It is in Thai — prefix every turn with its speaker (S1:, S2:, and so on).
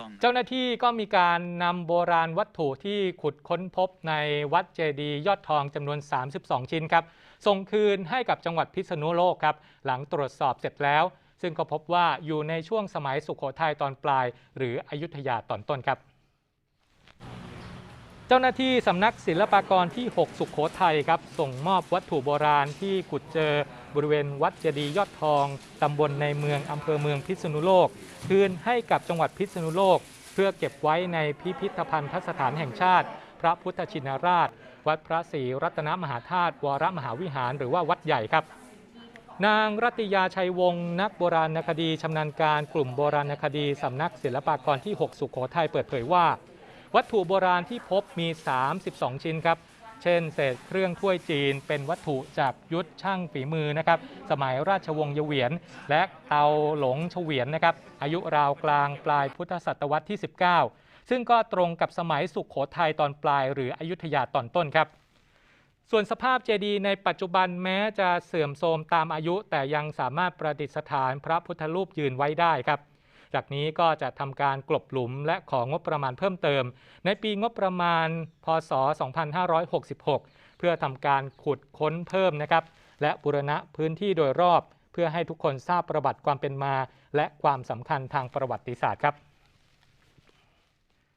S1: ต้อง
S2: เจ้าหน้าที่ก็มีการนำโบราณวัตถุที่ขุดค้นพบในวัดเจดีย์ยอดทองจำนวน 32 ชิ้นครับ ส่งคืนให้กับจังหวัดพิษณุโลกครับ หลังตรวจสอบเสร็จแล้ว ซึ่งก็พบว่าอยู่ในช่วงสมัยสุขโขทัยตอนปลาย หรืออยุธยาตอนต้นครับ เจ้าหน้าที่สำนักศิลปากรที่ 6 สุขโขทัยครับส่งมอบวัตถุโบราณที่ขุดเจอบริเวณวัดเจดียยอดทองตำบลในเมืองอำเภอเมืองพิษณุโลก คืนให้กับจังหวัดพิษณุโลก เพื่อเก็บไว้ในพิพิธภัณฑสถานแห่งชาติ พระพุทธชินราช วัดพระศรีรัตนมหาธาตุวรมหาวิหารหรือว่าวัดใหญ่ครับนางรัตยาชัยวงศ์นักโบราณคดีชำนาญการกลุ่มโบราณคดีสำนักศิลปากรที่ 6 สุขโขทัยเปิดเผยว่า วัตถุโบราณที่พบมี 32 ชิ้นครับ เช่น เศษเครื่องถ้วยจีน เป็นวัตถุจากยุทธช่างฝีมือนะครับ สมัยราชวงศ์เยเวียน และเตาหลงเฉวียนนะครับ อายุราวกลางปลายพุทธศตวรรษที่ 19 ซึ่งก็ตรงกับสมัยสุขโขทัยตอนปลาย หรืออยุธยาตอนต้นครับส่วนสภาพเจดีย์ในปัจจุบันแม้จะเสื่อมโทรมตามอายุ แต่ยังสามารถประดิษฐานพระพุทธรูปยืนไว้ได้ครับ จากนี้ก็จะทำการกลบหลุมและของงบประมาณเพิ่มเติม ในปีงบประมาณพศ 2566 เพื่อทำการขุดค้นเพิ่มนะครับ และบูรณะพื้นที่โดยรอบ เพื่อให้ทุกคนทราบประวัติความเป็นมา และความสำคัญทางประวัติศาสตร์ครับ